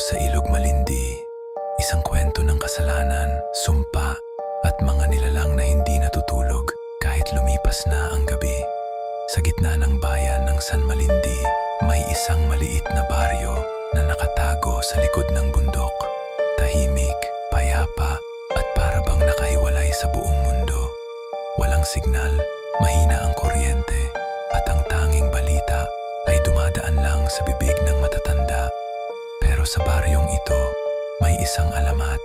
sa Ilog Malindi, isang kwento ng kasalanan, sumpa, at mga nilalang na hindi natutulog kahit lumipas na ang gabi. Sa gitna ng bayan ng San Malindi, may isang maliit na baryo na nakatago sa likod ng bundok. Tahimik, payapa, at para bang nakahiwalay sa buong mundo. Walang signal, mahina ang kuryente, sa baryong ito, may isang alamat.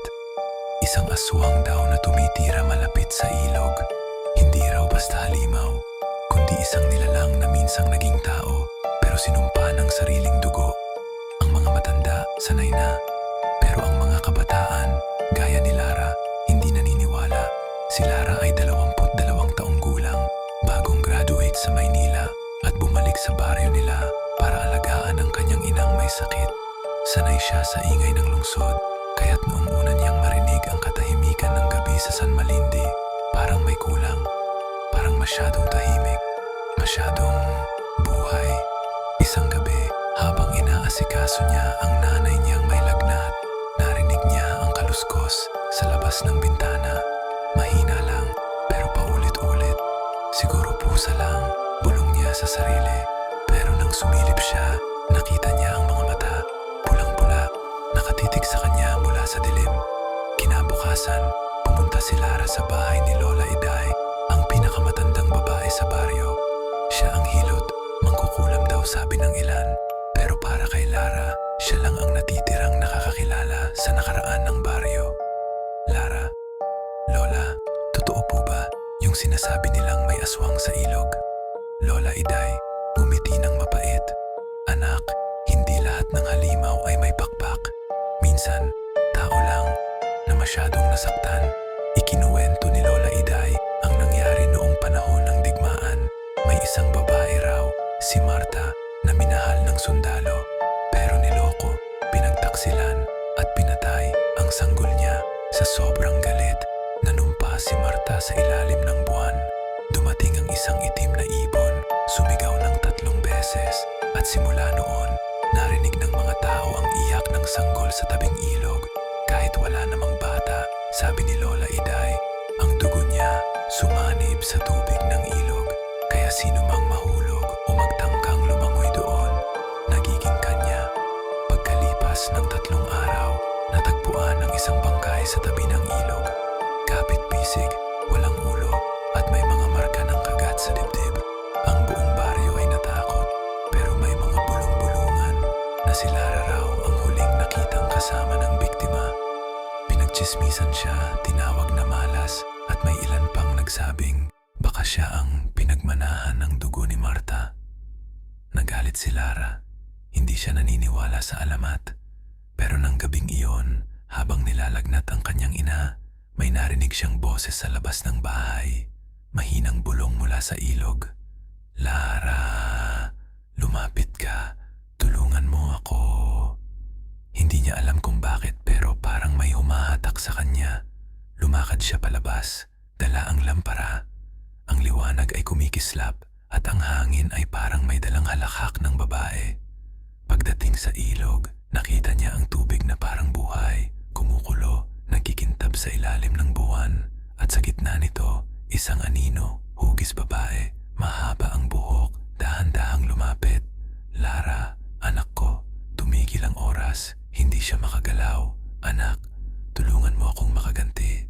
Isang aswang daw na tumitira malapit sa ilog. Hindi raw basta halimaw, kundi isang nilalang na minsang naging tao pero sinumpa ng sariling dugo. Ang mga matanda sanay na, pero ang mga kabataan, gaya ni Lara, hindi naniniwala. Si Lara ay 22 taong gulang, bagong graduate sa Maynila at bumalik sa baryo nila para alagaan ang kanyang inang may sakit. Sanay siya sa ingay ng lungsod, kaya't noong una niyang marinig ang katahimikan ng gabi sa San Malindi, parang may kulang, parang masyadong tahimik, masyadong buhay. Isang gabi, habang inaasikaso niya ang nanay niyang may lagnat, narinig niya ang kaluskos sa labas ng bintana. Mahina lang, pero paulit-ulit. Siguro pusa lang, bulong niya sa sarili. Pero nang sumilip siya, nakita niya ang mga nakatitig sa kanya mula sa dilim. Kinabukasan, pumunta si Lara sa bahay ni Lola Iday, ang pinakamatandang babae sa baryo. Siya ang hilot, mangkukulam daw sabi ng ilan. Pero para kay Lara, siya lang ang natitirang nakakakilala sa nakaraan ng baryo. Lara, Lola, totoo po ba yung sinasabi nilang may aswang sa ilog? Lola Iday, ngumiti ng mapait. Minsan, tao lang na masyadong nasaktan. Ikinuwento ni Lola Iday ang nangyari noong panahon ng digmaan. May isang babae raw, si Marta, na minahal ng sundalo. Pero niloko, pinagtaksilan at pinatay ang sanggol niya sa sobrang galit. Nanumpa si Marta sa ilalim ng buwan. Dumating ang isang itim na ibon, sumigaw ng tatlong beses. At simula noon, narinig ng mga tao ang iyak ng sanggol sa tabing ilog. Kahit wala namang bata, sabi ni Lola Iday, ang dugo niya sumanib sa tubig ng ilog. Kaya sino mang mahulog o magtangkang lumangoy doon, nagiging kanya. Pagkalipas ng tatlong araw, natagpuan ang isang bangkay sa tabi ng ilog. Kapit pisig, walang ulo, Pinagchismisan siya, tinawag na malas, at may ilan pang nagsabing baka siya ang pinagmanahan ng dugo ni Marta. Nagalit si Lara. Hindi siya naniniwala sa alamat. Pero nang gabing iyon, habang nilalagnat ang kanyang ina, may narinig siyang boses sa labas ng bahay. Mahinang bulong mula sa ilog. Lara, lumapit ka. Tulungan mo ako. Sa kanya. Lumakad siya palabas, dala ang lampara. Ang liwanag ay kumikislap at ang hangin ay parang may dalang halakhak ng babae. Pagdating sa ilog, nakita niya ang tubig na parang buhay, kumukulo, nagkikintab sa ilalim ng buwan. At sa gitna nito, isang anino, hugis babae, mahaba ang buhok, dahan-dahang lumapit. Lara, anak ko, tumigil ang oras, hindi siya makagalaw. Anak, mo akong makaganti.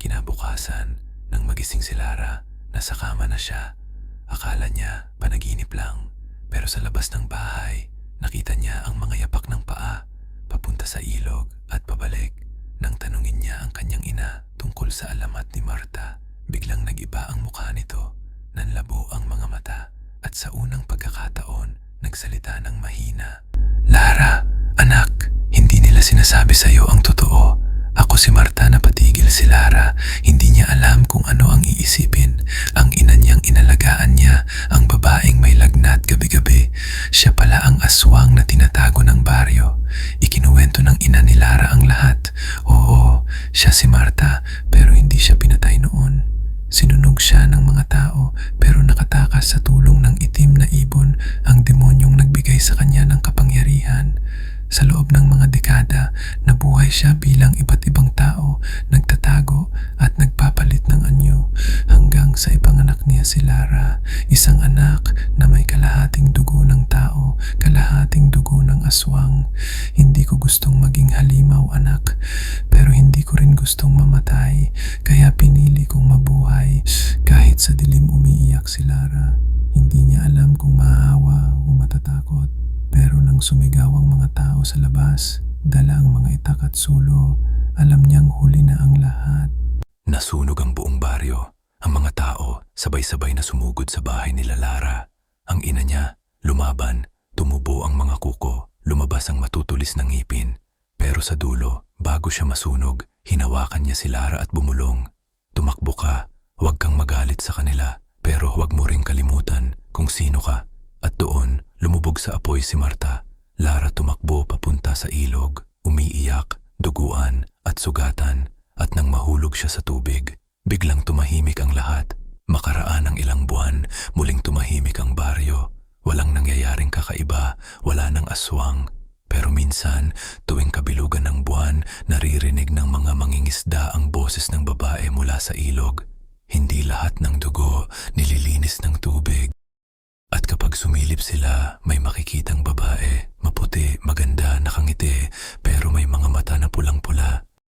Kinabukasan, nang magising si Lara, nasa kama na siya. Akala niya panaginip lang, pero sa labas ng bahay, nakita niya ang mga yapak ng paa, papunta sa ilog at pabalik. Nang tanungin niya ang kanyang ina tungkol sa alamat ni Marta, biglang nagiba ang mukha nito, nanlabo ang mga mata, at sa unang pagkakataon, nagsalita ng mahina. Lara, anak, hindi nila sinasabi sa iyo ang totoo. Si Marta na patigil si Lara. Hindi niya alam kung ano ang iisipin. Ang ina niyang inalagaan niya, ang babaeng may lagnat gabi-gabi. Siya pala ang aswang na tinatago ng baryo. Ikinuwento ng ina ni Lara ang lahat. Oo, siya si Marta, pero hindi siya pinatay noon. Sinunog siya ng mga tao pero nakatakas sa sa ipanganak niya si Lara, isang anak na may kalahating dugo ng tao, kalahating dugo ng aswang. Hindi ko gustong maging halimaw anak, pero hindi ko rin gustong mamatay, kaya pinili kong mabuhay kahit sa dilim umiiyak si Lara. Hindi niya alam kung mahahawa o matatakot. Pero nang sumigaw ang mga tao sa labas, dala ang mga itak at sulo, alam niyang huli na ang sabay-sabay na sumugod sa bahay nila Lara. Ang ina niya, lumaban, tumubo ang mga kuko, lumabas ang matutulis ng ngipin. Pero sa dulo, bago siya masunog, hinawakan niya si Lara at bumulong. Tumakbo ka, huwag kang magalit sa kanila, pero huwag mo ring kalimutan kung sino ka. At doon, lumubog sa apoy si Marta. Lara tumakbo papunta sa ilog, umiiyak, duguan at sugatan. At nang mahulog siya sa tubig, biglang tumahimik ang lahat. Makaraan ng ilang buwan, muling tumahimik ang baryo. Walang nangyayaring kakaiba, wala nang aswang. Pero minsan, tuwing kabilugan ng buwan, naririnig ng mga mangingisda ang boses ng babae mula sa ilog. Hindi lahat ng dugo nililinis ng tubig. At kapag sumilip sila, may makikitang babae, maputi, maganda, nakangiti, pero may mga mata na pulang-pula.